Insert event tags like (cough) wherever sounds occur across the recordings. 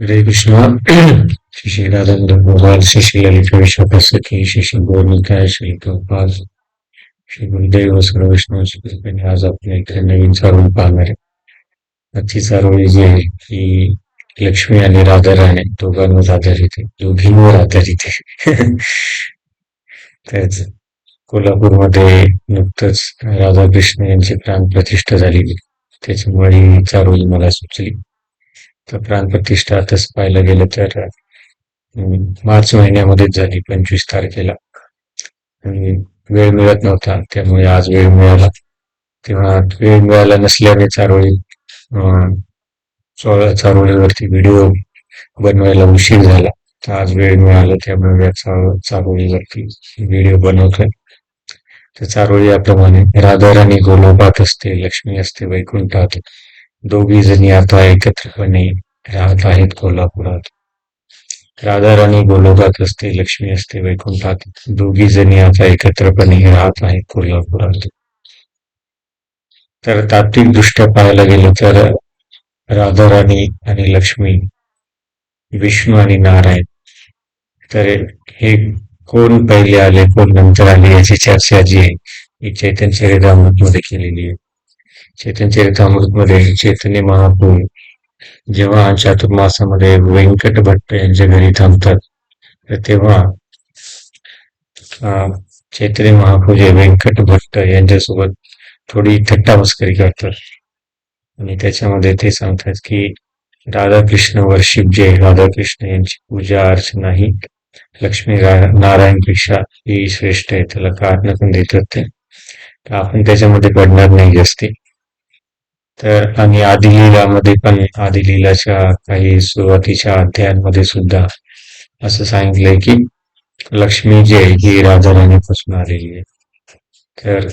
हरे कृष्णा श्री श्री राजेंद्र गोपाल श्री श्री ललिता विश्वप्रसकी श्री श्री गौरनिकाय श्री गोपाल श्री गुरुदेव सर्व वैष्णवांची कृपेने आज आपण इथे नवीन चारोळी पाहणार आहे ती चारोळी जी आहे ती लक्ष्मी आणि राधा राणी दोघांवर आधारित आहे दोघींवर आधारित आहे त्याच कोल्हापूरमध्ये नुकतंच राधाकृष्ण यांची प्राण प्रतिष्ठा झालेली त्याच्यामुळे ही चारोळी मला सुचली. प्राणप्रतिष्ठा तसं पाहायला गेलं तर मार्च महिन्यामध्येच झाली पंचवीस तारखेला. आणि वेळ मिळत नव्हता त्यामुळे आज वेळ मिळाला. तेव्हा वेळ मिळाला नसल्याने चारोळी सोळा चारोळीवरती व्हिडिओ बनवायला उशीर झाला. तर आज वेळ मिळाला त्यामुळे या चारोळीवरती व्हिडिओ बनवतोय. तर चारोळी याप्रमाणे राधा राणी गोलोबात असते लक्ष्मी असते वैकुंठात. दोघी जणी आता एकत्रपणे राहत आहेत कोल्हापुरात. राधा राणी असते लक्ष्मी असते वैकुंठात दोघी जणी आता एकत्रपणे राहत आहेत कोल्हापुरात. तर तात्विक दृष्ट्या पाहायला गेलं तर राधा राणी आणि लक्ष्मी विष्णू आणि नारायण. तर हे कोण पहिले आले कोण नंतर आले याची चर्चा जी आहे ही चैतन्य चरितामृत मध्ये केलेली आहे. चैतन्य चरितामृत मध्ये चैतन्य महापूर जेव्हा चातुर्मासामध्ये व्यंकट भट्ट यांच्या घरी थांबतात तर तेव्हा चैत्री महापूजे व्यंकट भट्ट यांच्यासोबत थोडी थट्टा मस्करी करतात. आणि त्याच्यामध्ये ते सांगतात की राधाकृष्ण वर्षिप जे राधाकृष्ण यांची पूजा अर्चना ही लक्ष्मी नारायण नारायणपेक्षा ही श्रेष्ठ आहे त्याला कारण पण देतात ते. आपण त्याच्यामध्ये पडणार नाही जास्ती. तर आणि आदिलीलामध्ये पण आदिलीलाच्या काही सुरुवातीच्या अध्यायांमध्ये सुद्धा असं सांगितलंय की लक्ष्मी जी आहे ही राधा आलेली आहे. तर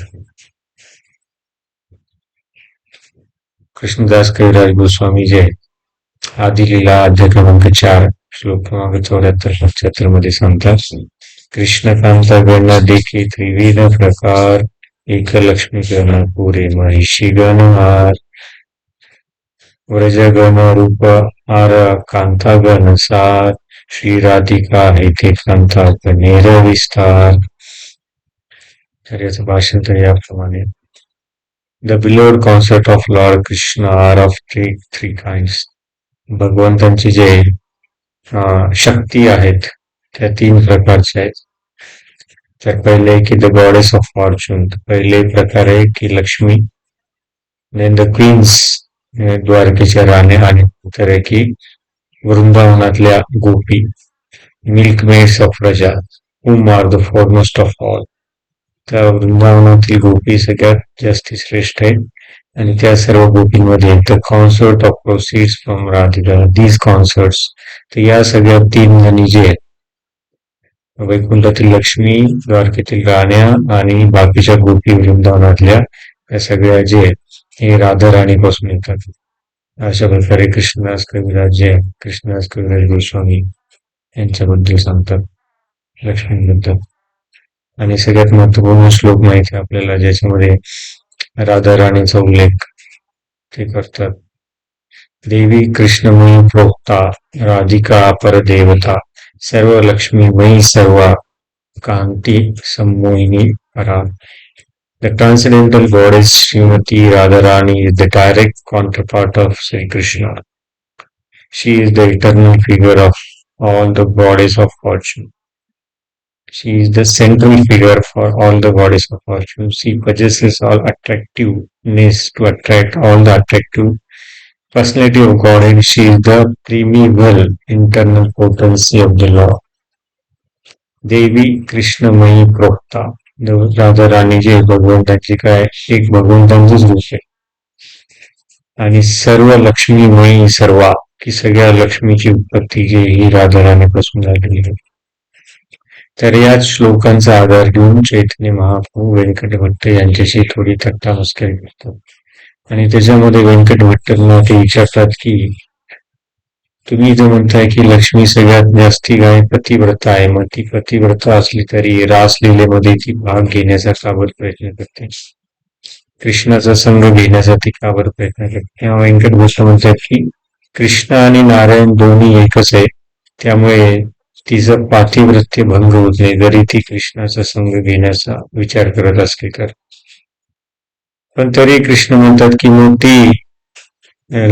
कृष्णदास कविराज गोस्वामी जे आहे आदिलीला अध्याय क्रमांक चार श्लोक क्रमांक चौऱ्याहत्तर पंच्याहत्तरमध्ये सांगतात कृष्णकांत देखील देखी त्रिविध प्रकार एक लक्ष्मी गण पुरे महिषी गण व्रजगण रूप आर कांतागण सार। श्री राधिका हे कांता कनेर विस्तार। तर याचं भाषण तर याप्रमाणे the beloved consort of lord Krishna are of three three kinds भगवंतांचे जे शक्ती आहेत त्या तीन प्रकारच्या आहेत. तर पहिले की द गॉडेस ऑफ फॉर्च्यून पहिले प्रकार आहे की लक्ष्मी देन द क्वीन्स द्वारकेच्या राणे आणि की वृंदावनातल्या गोपी milkmaids of Vraja whom are the foremost of all त्या वृंदावनातील गोपी सगळ्यात जास्ती श्रेष्ठ आहे आणि त्या सर्व गोपींमध्ये the consort of proceeds from Radhika these consorts तर या सगळ्या तीन जणी जे आहेत वैकुंठातील लक्ष्मी द्वारकेतील राण्या आणि बाकीच्या गोपी वृंदावनातल्या या सगळ्या जे आहेत हे राधा राणीपासून येतात. अशा प्रकारे कृष्णदास कविराज कृष्णास कृष्णदास कविराज गोस्वामी यांच्याबद्दल सांगतात. लक्ष्मीबद्दल. आणि सगळ्यात महत्त्वपूर्ण श्लोक माहिती आपल्याला ज्याच्यामध्ये राधा राणीचा उल्लेख ते करतात. देवी कृष्णमयी प्रोक्ता राधिका परदेवता सर्व लक्ष्मीमयी सर्व कांती संमोहिनी परा। The transcendental goddess Srimati Radharani is the direct counterpart of Sri Krishna. She is the eternal figure of all the goddess of fortune. She is the central figure for all the goddess of fortune. She possesses all attractiveness to attract all the attractive personality of God and she is the primeval internal potency of the law. Devi Krishna Krishnamayi Prokta Radha राणीची भगवंताची काय एक भगवंतांचंच रूप आहे आणि सर्व लक्ष्मीमयी सर्वा की सगळ्या लक्ष्मीची उत्पत्ती जी ही राधा राणीपासून झालेली आहे. तर याच श्लोकांचा आधार घेऊन चैतन्य महाप्रभू व्यंकट भट्ट यांच्याशी थोडी थट्टा मस्करी करतात. आणि त्याच्यामध्ये व्यंकट भट्टांना ते विचारतात की तुम्ही जो म्हणताय की लक्ष्मी सगळ्यात जास्ती काय पतिव्रता आहे मग ती पतिव्रता असली तरी रासलीलेमध्ये ती भाग घेण्याचा का बरं प्रयत्न करते कृष्णाचा संघ घेण्यासाठी का बरं प्रयत्न करते व्यंकट भट्ट म्हणतात की कृष्ण आणि नारायण दोन्ही एकच आहे, त्यामुळे तिचं पातिवृत्य भंग होत नाही, जरी ती कृष्णाचा संग घेण्याचा विचार करत असली तर. पण तरी कृष्ण म्हणतात की मग ती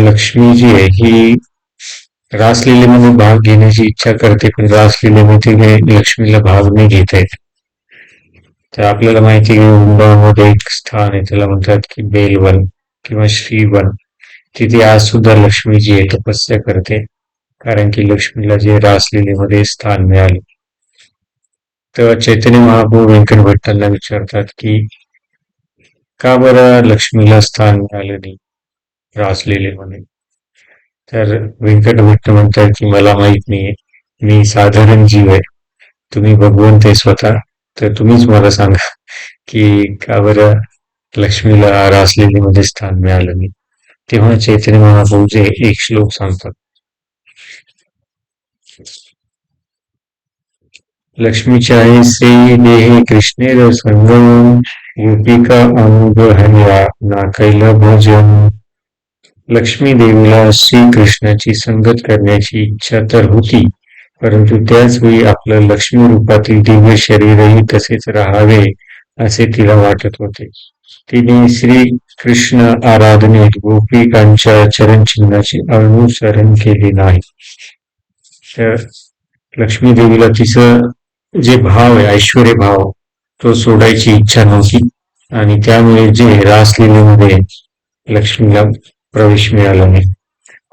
लक्ष्मी जी आहे, ही रासलीलेमध्ये भाग घेण्याची इच्छा करते पण रासलीलेमध्ये लक्ष्मीला भाग नाही घेता येत तर आपल्याला माहिती आहे उंबामध्ये एक स्थान आहे त्याला म्हणतात की बेलवन किंवा श्रीवन तिथे आज सुद्धा लक्ष्मी जी आहे तपस्या करते कारण की लक्ष्मीला जे रासलीलेमध्ये स्थान मिळाले तेव्हा चैतन्य महाप्रभू व्यंकट भट्टांना विचारतात की का बरं लक्ष्मीला स्थान मिळालं नाही रासलीलेमध्ये तर व्यंकट भट्ट म्हणतात की मला माहीत नाहीये. मी साधारण जीव आहे. तुम्ही भगवंत आहे स्वतः. तर तुम्हीच मला सांगा की का बरं लक्ष्मीला रासलीलेमध्ये स्थान मिळालं नाही? तेव्हा चैतन्य महाप्रभूचे एक श्लोक सांगतात. लक्ष्मीच्या से देहे कृष्णेर संगम गोपिका अनुग्रहया ना कैला भजन। लक्ष्मी देवीला श्रीकृष्णाची संगत करण्याची इच्छा तर होती परंतु त्याच वेळी आपलं लक्ष्मी रूपातील दिव्य शरीरही तसेच राहावे असे तिला वाटत होते. तिने श्री कृष्ण आराधनेत गोपिकांच्या चरणचिन्हाचे अनुसरण केले नाही. तर लक्ष्मी देवीला तिचं जे भाव आहे ऐश्वर भाव तो सोडायची इच्छा नव्हती. आणि त्यामुळे जे रासलीलेमध्ये लक्ष्मीला प्रवेश मिळाला नाही.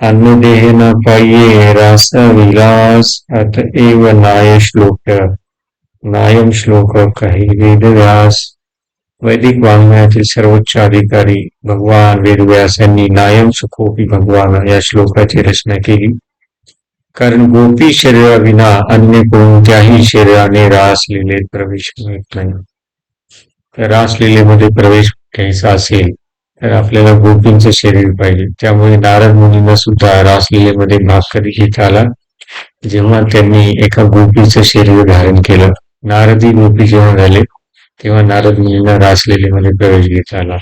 अन्नदेह न पाये रास विलास अत एव नाय श्लोक नायम श्लोक काही वेदव्यास वैदिक वाङ्मयातील सर्वोच्च अधिकारी भगवान वेदव्यास यांनी नायम सुखोपी भगवान या श्लोकाची रचना केली. कारण गोपी शरीराविना अन्य कोणत्याही शरीराने रासलीलेत प्रवेश मिळत नाही. तर रासलीलेमध्ये प्रवेश घ्यायचा असेल तर आपल्याला गोपींचं शरीर पाहिजे. त्यामुळे नारद मुनींना सुद्धा रासलीलेमध्ये भाग कधी घेता आला जेव्हा त्यांनी एका गोपीचं शरीर धारण केलं नारदी गोपी जेव्हा झाले तेव्हा नारद मुनींना रासलीलेमध्ये प्रवेश घेता आला.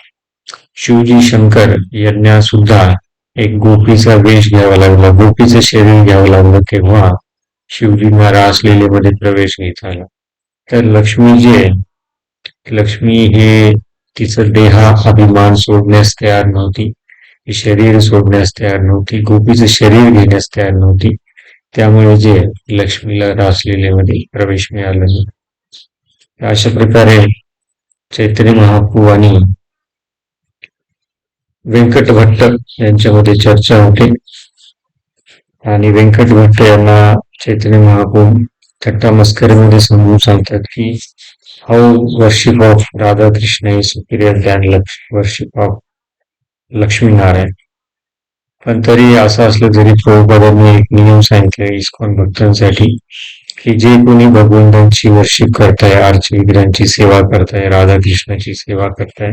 शिवजी शंकर यांना सुद्धा एक गोपीचा वेश घ्यावा लागला. गोपीचं शरीर घ्यावं लागलं तेव्हा शिवजींना रासलीलेमध्ये प्रवेश घेता आला. तर लक्ष्मी जी लक्ष्मी हे तिचं देहा अभिमान सोडण्यास तयार नव्हती. शरीर सोडण्यास तयार नव्हती. गोपीचं शरीर घेण्यास तयार नव्हती. त्यामुळे जे लक्ष्मीला रासलीलेमध्ये प्रवेश मिळाला नाही अशा प्रकारे चैतन्य महापू आणि व्यंकट भट्ट यांच्यामध्ये चर्चा होते. आणि व्यंकट भट्ट यांना चैतन्य महापू थट्टा मस्करीमध्ये समजून सांगतात की how worship of of Radha Krishna superior than worship of of Lakshminarayan पण तरी असं असलं तरी प्रभुपादांनी एक नियम सांगितले इस्कॉन भक्तांसाठी की जे कोणी भगवंतांची वर्षिप करताय आरची विग्रहांची सेवा करताय राधाकृष्णाची सेवा करताय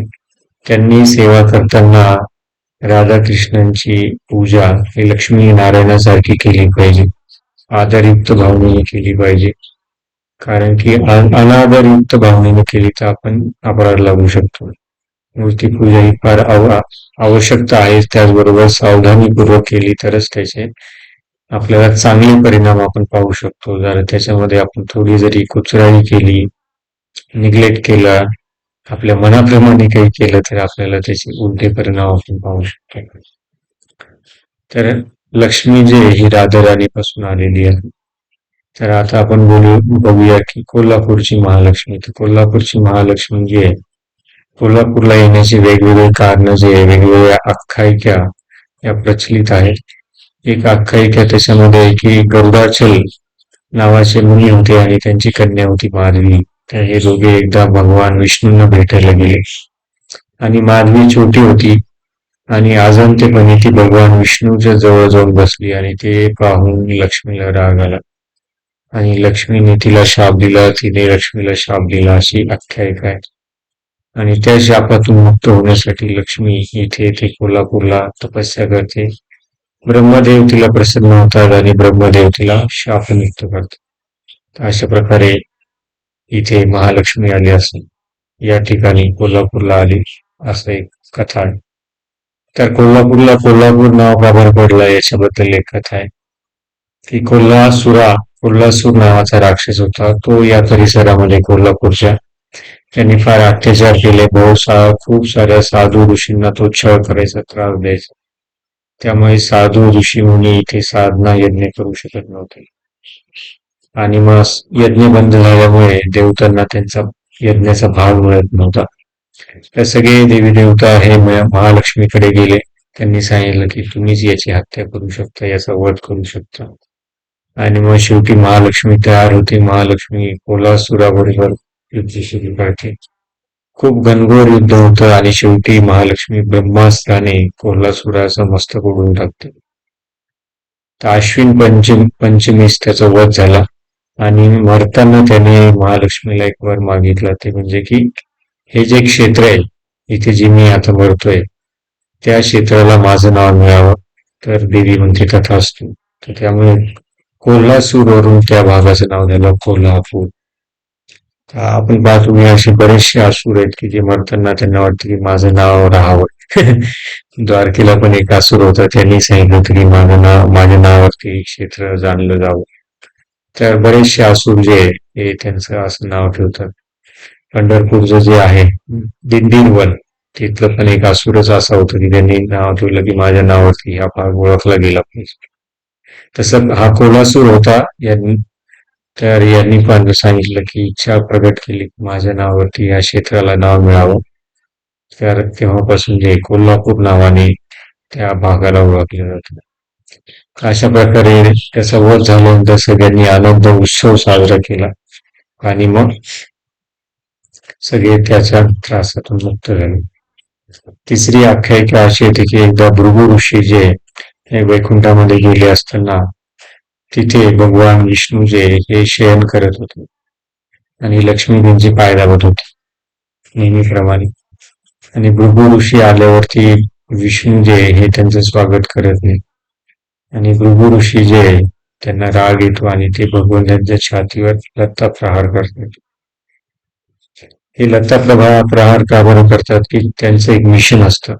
त्यांनी सेवा करताना राधाकृष्णांची पूजा ही लक्ष्मी नारायणासारखी केली पाहिजे. आदरयुक्त भावनेने केली पाहिजे. कारण की अनादरयुक्त भावनेने केली तर आपण अपराध लागू शकतो. मूर्तीपूजा ही फार आवश्यकता आहे त्याचबरोबर सावधानीपूर्वक केली तरच त्याचे आपल्याला चांगले परिणाम आपण पाहू शकतो. जर त्याच्यामध्ये आपण थोडी जरी कुचराई केली निग्लेक्ट केला आपल्या मनाप्रमाणे काही केलं तर आपल्याला त्याचे उलटे परिणाम आपण पाहू शकतो. तर लक्ष्मी जे ही राधाराणीपासून आलेली आहे. तर आता आपण बोलू बघूया की कोल्हापूरची महालक्ष्मी. तर कोल्हापूरची महालक्ष्मी जी आहे कोल्हापूरला येण्याची वेगवेगळे कारण जे वेगवेगळ्या आख्यायिका या प्रचलित आहेत. एक आख्यायिका त्याच्यामध्ये की गरुडाचल नावाचे मुनी होते आणि त्यांची कन्या होती माधवी. तर हे दोघे एकदा भगवान विष्णूंना भेटायला गेले. आणि माधवी छोटी होती आणि आजंतेपणे ती भगवान विष्णूच्या जवळ जाऊन बसली आणि ते पाहून लक्ष्मीला राग आला. आणि लक्ष्मीने तिला शाप दिला तिने लक्ष्मीला शाप दिला अशी आख्यायिका आहे. आणि त्या शापातून मुक्त होण्यासाठी लक्ष्मी इथे येथे कोल्हापूरला तपस्या करते. ब्रह्मदेव तिला प्रसन्न होतात आणि ब्रह्मदेव तिला शाप नियुक्त करतात. अशा प्रकारे इथे महालक्ष्मी आली असून या ठिकाणी कोल्हापूरला आली असं एक कथा आहे. तर कोल्हापूरला कोल्हापूर नाव का बरं पडलं याच्याबद्दल एक कथा आहे. की कोल्हासुरा कोल्हासूर नावाचा राक्षस होता. तो या परिसरामध्ये कोल्हापूरच्या त्यांनी फार अत्याचार केले. बहु सा खूप साऱ्या साधू ऋषींना तो छळ करायचा त्रास द्यायचा. त्यामुळे साधू ऋषी मुनी इथे साधना यज्ञ करू शकत नव्हते. आणि मग यज्ञ बंद झाल्यामुळे देवतांना त्यांचा यज्ञाचा भाग मिळत नव्हता. तर सगळे देवी देवता हे महालक्ष्मीकडे गेले. त्यांनी सांगितलं की तुम्हीच याची हत्या करू शकता याचा वध करू शकता. आणि मग शेवटी महालक्ष्मी तयार होते. महालक्ष्मी कोल्हासुराबरोबर युद्ध सुरू करते खूप घनघोर युद्ध होतं आणि शेवटी महालक्ष्मी ब्रह्मास्त्राने कोल्हासुराचा मस्तक उडून टाकते. तर अश्विन पंचम पंचमीस त्याचा वध झाला. आणि मरताना त्याने महालक्ष्मीला एक वर मागितला ते म्हणजे की हे जे क्षेत्र आहे इथे जे मी आता मरतोय त्या क्षेत्राला माझं नाव मिळावं. तर देवी म्हणते तथा असतो. तर त्यामुळे कोल्हासूरवरून त्या भागाचं नाव झालं कोल्हापूर. आपण पाहतो मी असे बरेचसे असुर आहेत की जे मरताना त्यांना वाटतं की माझं नाव राहावं. (laughs) द्वारकेला पण एक असुर होता. त्यांनी सांगितलं होतं की माझं नाव माझ्या नावावरती क्षेत्र जाणलं जावं. तर बरेचसे असुर जे आहे, हे त्यांचं असं नाव ठेवतात. पंढरपूरचं जे आहे दिंडीरवन तिथलं पण एक असुरच असा होतं की त्यांनी नाव ठेवलं की माझ्या नावावरती हा भाग ओळखला गेला पाहिजे. तसं हा कोल्हासूर होता. यांनी तर यांनी पण सांगितलं की इच्छा प्रगट केली माझ्या नावावरती या क्षेत्राला नाव मिळावं. तर तेव्हापासून जे कोल्हापूर नावाने त्या भागाला ओळखलं जात. अशा प्रकारे त्याचा वध झाल्यानंतर सगळ्यांनी आनंद उत्सव साजरा केला. आणि मग सगळे त्याच्या त्रासातून मुक्त झाले. तिसरी आख्यायिका अशी होती की एकदा भृगु ऋषी जे हे वैकुंठामध्ये गेले असताना तिथे भगवान विष्णू जे हे शयन करत होते. आणि लक्ष्मीजींची पाय दाबत होती. नेहमीप्रमाणे. आणि भृगु ऋषी आल्यावरती विष्णू जे हे त्यांचं स्वागत करत नाही. आणि भृगु ऋषी जे आहे, त्यांना राग येतो आणि ते भगवंतांच्या छातीवर लत्ता प्रहार करतात. हे लत्ता प्रभा प्रहार का बरं करतात की त्यांचं एक मिशन असतं.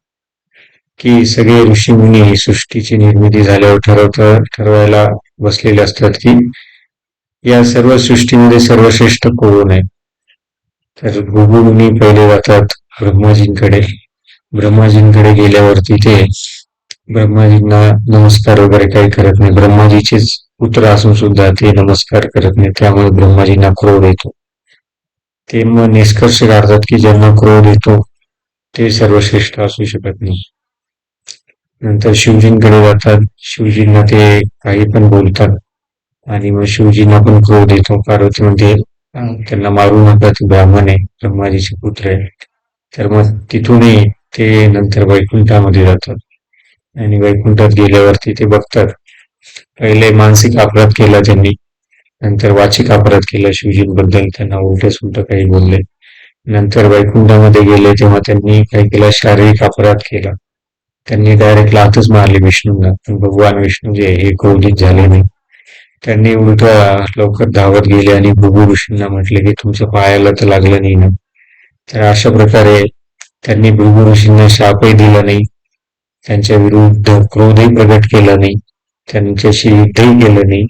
की सगळे ऋषी मुनी सृष्टीची निर्मिती झाल्यावर ठरवत ठरवायला बसलेले असतात की या सर्व सृष्टीमध्ये सर्वश्रेष्ठ कोण आहे? तर भृगु मुनी पहिले जातात ब्रह्माजींकडे. ब्रह्माजींकडे गेल्यावरती ते ब्रह्माजींना नमस्कार वगैरे काही करत नाही. ब्रह्माजीचेच पुत्र असून सुद्धा ते नमस्कार करत नाही. त्यामुळे ब्रह्माजींना क्रोध येतो. ते मग निष्कर्ष काढतात की ज्यांना क्रोध येतो ते सर्वश्रेष्ठ असू शकत नाही. नंतर शिवजींकडे जातात. शिवजींना ते काही पण बोलतात. आणि मग शिवजींना पण क्रोध येतो. पार्वती म्हणते त्यांना मारू नका ते ब्राह्मण आहे ब्रह्माजीचे पुत्र आहे तर मग तिथूनही ते नंतर वैकुंठामध्ये जातात. आणि वैकुंठात गेल्यावरती ते बघतात. पहिले मानसिक अपराध केला त्यांनी. नंतर वाचिक अपराध केला शिवजींबद्दल. त्यांना उलट सुलट काही बोलले. नंतर वैकुंठामध्ये गेले तेव्हा त्यांनी काय केलं शारीरिक अपराध केला. त्यांनी डायरेक्ट लातच मारली विष्णूंना. पण भगवान विष्णू जे हे क्रोधित झाले नाही. त्यांनी उलट लवकर धावत गेले आणि भगू ऋषींना म्हटले की तुमच्या पायाला तर लागलं नाही ना. तर अशा प्रकारे त्यांनी भृगु ऋषींना शापही दिला नाही. त्यांच्या विरुद्ध क्रोधही प्रकट केला नाही. त्यांच्याशी युद्धही केलं नाही.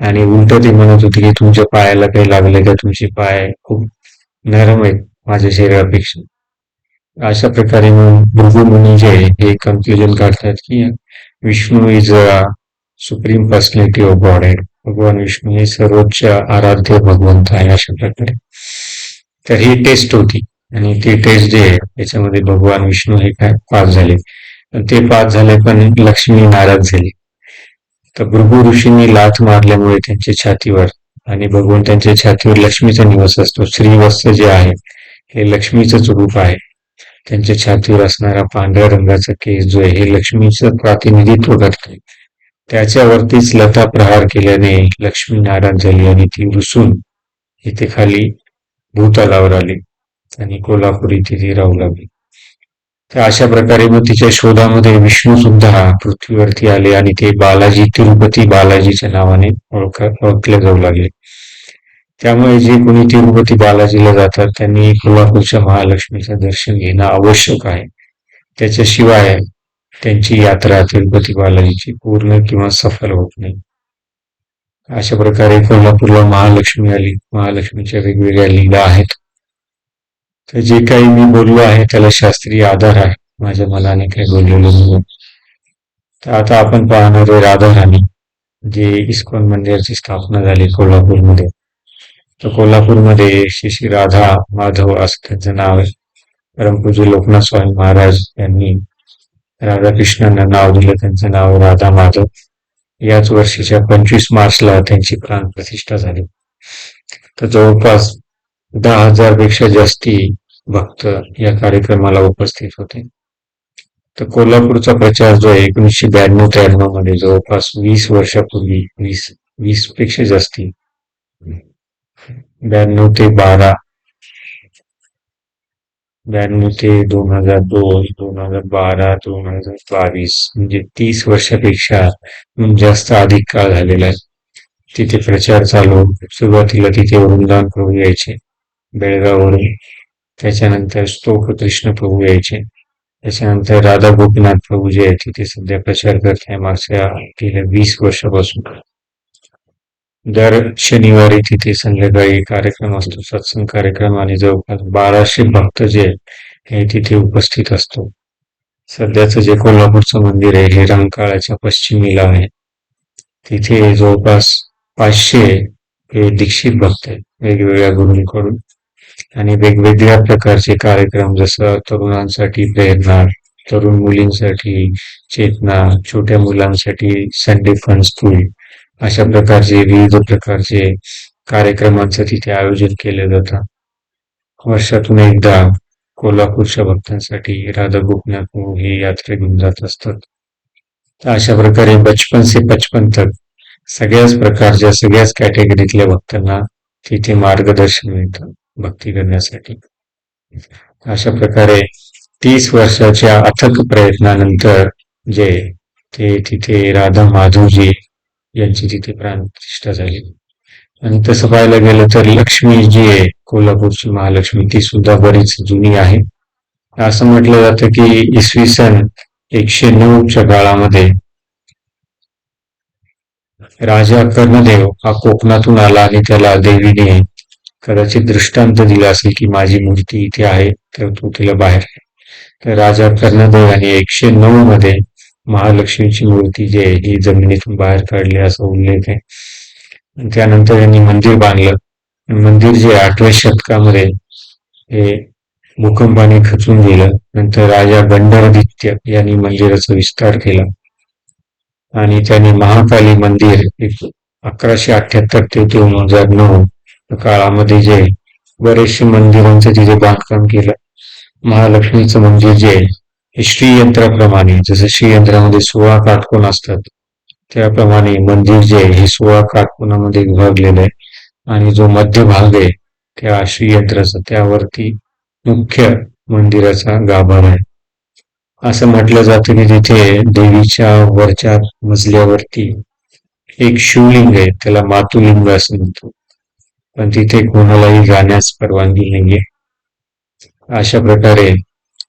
आणि उलट ते म्हणत होते की तुमच्या पायाला काही लागलं का? तुमचे पाय खूप नरम आहेत. माझ्या शरीरापेक्षा. अशा प्रकारे मग भृगु मुनी जे आहे, हे कन्फ्युजन काढतात की Vishnu is a supreme personality of God आहे. भगवान विष्णू हे सर्वोच्च आराध्य भगवंत आहे अशा प्रकारे. तर ही टेस्ट होती. आणि ती टेस्ट जे आहे त्याच्यामध्ये भगवान विष्णू हे काय पास झाले. पण ते पास झाले पण लक्ष्मी नाराज झाली. तर भृगु ऋषींनी लाथ मारल्यामुळे त्यांच्या छातीवर आणि भगवंतांच्या छातीवर लक्ष्मीचा निवास असतो. श्रीवस्त जे आहे हे लक्ष्मीचंच रूप आहे. त्यांच्या छातीवर असणारा पांढऱ्या रंगाचा केस जो आहे हे लक्ष्मीचं प्रातिनिधित्व करते त्याच्यावरतीच लता प्रहार केल्याने लक्ष्मी नाराज झाली आणि ती रुसून इथे खाली भूतलावर आली आणि कोल्हापूर इथे ती राहू लागली. तर अशा प्रकारे मग तिच्या शोधामध्ये विष्णू सुद्धा पृथ्वीवरती आले आणि ते बालाजी तिरुपती बालाजीच्या नावाने ओळख ओळखले जाऊ लागले. त्यामुळे जे कोणी तिरुपती बालाजीला जातात त्यांनी कोल्हापूरच्या महालक्ष्मीचं दर्शन घेणं आवश्यक आहे. त्याच्याशिवाय त्यांची यात्रा तिरुपती बालाजीची पूर्ण किंवा सफल होत नाही. अशा प्रकारे कोल्हापूरला महालक्ष्मी आली महालक्ष्मीच्या वेगवेगळ्या लीला आहेत. तर जे काही मी बोललो आहे त्याला शास्त्रीय आधार आहे. माझ्या मनाने काही बोललेलं नाही तर आता आपण पाहणार आहे राधाराणी जे इस्कॉन मंदिराची स्थापना झाली कोल्हापूरमध्ये. तर कोल्हापूरमध्ये श्री श्री राधा माधव असं त्यांचं नाव आहे. परमपूजी लोकनाथ स्वामी महाराज यांनी राधाकृष्णांना नाव दिलं त्यांचं नाव राधा माधव. याच वर्षीच्या पंचवीस मार्चला त्यांची प्राण प्रतिष्ठा झाली. तर जवळपास दहा हजारपेक्षा जास्ती भक्त या कार्यक्रमाला उपस्थित होते. तर कोल्हापूरचा प्रचार जो आहे एकोणीसशे ब्याण्णव त्र्याण्णवमध्ये जवळपास वीस वर्षापूर्वी वीस वीसपेक्षा जास्ती ब्याण्णव ते बारा. ब्याण्णव ते दोन हजार दोन दोन हजार बारा दोन हजार बावीस म्हणजे तीस वर्षापेक्षा जास्त अधिक काळ झालेला आहे. तिथे प्रचार चालू सुरुवातीला तिथे वृंदावन प्रभू यायचे बेळगाववरून. त्याच्यानंतर स्तोक कृष्ण प्रभू यायचे. त्याच्यानंतर राधा गोपीनाथ प्रभू जे आहे तिथे सध्या प्रचार करत आहे. मागच्या गेल्या वीस वर्षापासून. दर शनिवारी तिथे संध्याकाळी कार्यक्रम असतो सत्संग कार्यक्रम आणि जवळपास बाराशे भक्त जे हे तिथे उपस्थित असतो. सध्याचं जे कोल्हापूरचं मंदिर आहे हे रंगकाळाच्या पश्चिमेला आहे. तिथे जवळपास पाचशे हे दीक्षित भक्त आहेत वेगवेगळ्या गुरूंकडून आणि वेगवेगळ्या प्रकारचे कार्यक्रम जसं तरुणांसाठी प्रेरणा तरुण मुलींसाठी चेतना छोट्या मुलांसाठी संडे फन स्कूल अशा प्रकारचे विविध प्रकारचे कार्यक्रमांचं तिथे आयोजन केलं जातं. वर्षातून एकदा कोल्हापूरच्या भक्तांसाठी राधा गोपनाथ हे यात्रे घेऊन जात असतात. तर अशा प्रकारे बचपन से पचपन तक सगळ्याच प्रकारच्या सगळ्याच कॅटेगरीतल्या भक्तांना तिथे मार्गदर्शन मिळतं भक्ती करण्यासाठी. अशा प्रकारे तीस वर्षाच्या अथक प्रयत्नानंतर जे ते तिथे राधा माधवजी यांची तिथे प्राणप्रतिष्ठा झाली. आणि तसं पाहायला गेलं तर लक्ष्मी जी आहे कोल्हापूरची महालक्ष्मी ती सुद्धा बरीच जुनी आहे. असं म्हटलं जातं की इसवी सन एकशे नऊच्या काळामध्ये राजा कर्णदेव हा कोकणातून आला आणि त्याला देवीने कदाचित दृष्टांत दिला असेल की माझी मूर्ती इथे आहे तर तू तिला बाहेर तर राजा कर्णदेव आणि एकशे नऊ मध्ये महालक्ष्मीची मूर्ती जी आहे ही जमिनीतून बाहेर काढली असा उल्लेख आहे. त्यानंतर यांनी मंदिर बांधलं. मंदिर जे आठव्या शतकामध्ये हे भूकंपाने खचून गेलं. नंतर राजा गंडरादित्य यांनी मंदिराचा विस्तार केला. आणि त्यांनी महाकाली मंदिर अकराशे अठ्याहत्तर ते दोन हजार नऊ काळामध्ये जे बरेचसे मंदिरांचं तिथे बांधकाम केलं. महालक्ष्मीचं मंदिर जे आहे हे श्रीयंत्राप्रमाणे जसं श्रीयंत्रामध्ये सोळा काटकोण असतात त्याप्रमाणे मंदिर जे आहे हे सोळा काटकोणामध्ये विभागलेलं आहे. आणि जो मध्य भाग आहे त्या श्रीयंत्राचा त्यावरती मुख्य मंदिराचा गाभार आहे. असं म्हटलं जातं की तिथे देवीच्या वरच्या मजल्यावरती एक शिवलिंग आहे त्याला मातुलिंग असं म्हणतो. पण तिथे कोणालाही जाण्यास परवानगी नाहीये. अशा प्रकारे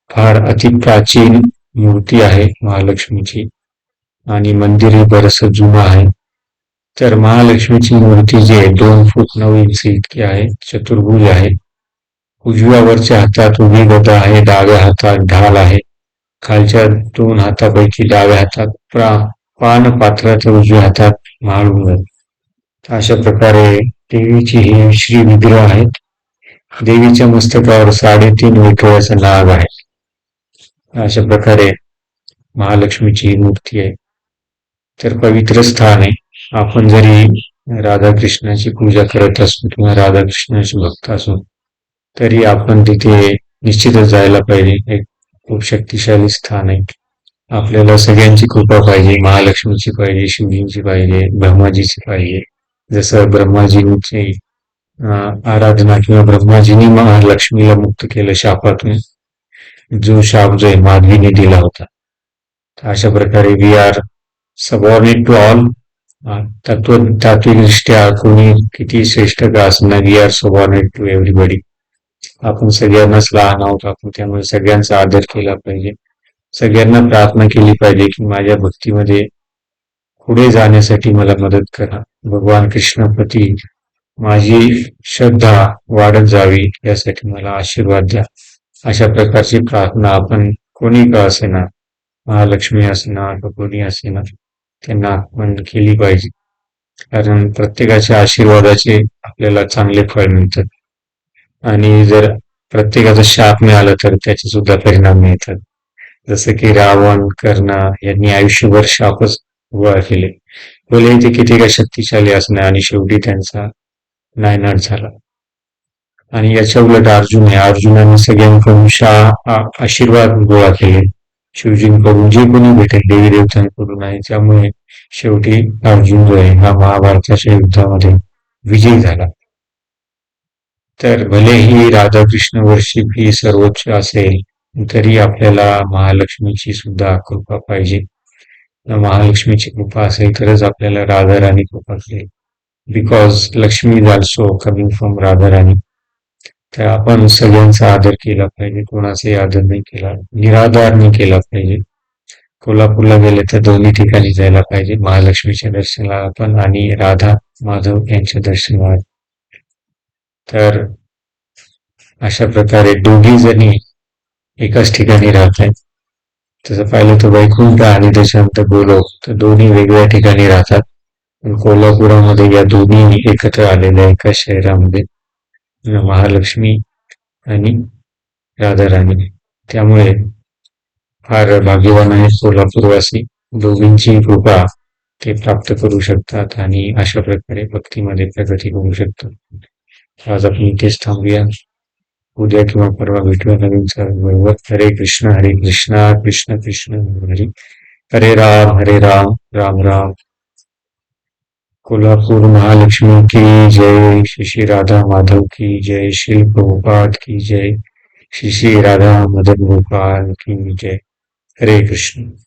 फार अति प्राचीन मूर्ती आहे महालक्ष्मीची. आणि मंदिर हे बरस जुनं आहे. तर महालक्ष्मीची मूर्ती जी आहे दोन फूट नऊ इंच इतकी आहे चतुर्भुज आहे. उजव्यावरच्या हातात उभी गदा आहे डाव्या हातात ढाल आहे. खालच्या दोन हातापैकी डाव्या हातात प्रा पान पात्राच्या उजव्या हातात माळून अशा प्रकारे देवीची ही श्री विग्रह आहेत. देवीच्या मस्तकावर साडेतीन विठोळ्याचा नाग आहे. अशा प्रकारे महालक्ष्मीची मूर्ती आहे. तर पवित्र स्थान आहे आपण जरी राधाकृष्णाची पूजा करत असू किंवा राधाकृष्णाची भक्त असू तरी आपण तिथे निश्चितच जायला पाहिजे. एक खूप शक्तिशाली स्थान आहे. आपल्याला सगळ्यांची कृपा पाहिजे. महालक्ष्मीची पाहिजे शिवजींची पाहिजे ब्रह्माजीची पाहिजे. जसं ब्रह्माजींची आराधना किंवा ब्रह्माजींनी महालक्ष्मीला मुक्त केलं शापातून जो शाप जो आहे माधवीने दिला होता। अशा प्रकारे we are subordinate to all तत्व तात्विकदृष्ट्या कोणी किती श्रेष्ठ का असणार we are subordinate to everybody आपण सगळ्यांनाच लहान आहोत आपण त्यामुळे सगळ्यांचा आदर केला पाहिजे. सगळ्यांना प्रार्थना केली पाहिजे की माझ्या भक्तीमध्ये पुढे जाण्यासाठी मला मदत करा. भगवान कृष्णपती माझी श्रद्धा वाढत जावी यासाठी मला आशीर्वाद द्या. अशा प्रकारची प्रार्थना आपण कोणी का असेना? महालक्ष्मी असेना का कोणी असेना त्यांना आपण केली पाहिजे. कारण प्रत्येकाच्या आशीर्वादाचे आपल्याला चांगले फळ मिळतात. आणि जर प्रत्येकाचा शाप मिळालं तर त्याचे सुद्धा परिणाम मिळतात. जसं की रावण कर्ण यांनी आयुष्यभर शापच गोळा केले बोले ते किती का शक्तिशाली असणे? आणि शेवटी त्यांचा नायनाट झाला. आणि याच्या उलट अर्जुन आहे. अर्जुनाने सगळ्यांकडून शाह आशीर्वाद गोळा केले. शिवजींकडून जे कोणी भेटेल देवी देवतांकडून आहे. त्यामुळे शेवटी अर्जुन जो आहे हा महाभारताच्या युद्धामध्ये विजयी झाला. तर भलेही राधाकृष्ण वर्षिप ही सर्वोच्च असेल तरी आपल्याला महालक्ष्मीची सुद्धा कृपा पाहिजे. महालक्ष्मीची कृपा असेल तरच आपल्याला राधा राणी कृपा करेल because Lakshmi is also coming from Radha Rani तर आपण सगळ्यांचा आदर केला पाहिजे. कोणाचाही आदर नाही केला निराधार नाही केला पाहिजे. कोल्हापूरला गेले तर दोन्ही ठिकाणी जायला पाहिजे. महालक्ष्मीच्या दर्शनाला आपण आणि राधा माधव यांच्या दर्शनाला. तर अशा प्रकारे दोघी जणी एकाच ठिकाणी राहत आहेत तसं पाहिलं तर वैकुंठ आणि त्याच्यानंतर गोलोक तर दोन्ही वेगवेगळ्या ठिकाणी राहतात. पण कोल्हापुरामध्ये या दोन्ही एकत्र आलेल्या एका शहरामध्ये महालक्ष्मी आणि राधाराणी. त्यामुळे फार भाग्यवान आहे सोलापूरवासी. दोघींची कृपा ते प्राप्त करू शकतात आणि अशा प्रकारे भक्तीमध्ये प्रगती करू शकतात. आज आपण इथेच थांबूया. उद्या किंवा परवा भेटूया नवीन बरोबर. हरे कृष्ण हरे कृष्ण कृष्ण कृष्ण हरे. हरे राम हरे राम राम राम. कोल्हापुर महालक्ष्मी की जय श्री श्री राधा माधव की जय श्री प्रभुपाद की जय श्री श्री राधा मदन गोपाल की जय। हरे कृष्ण।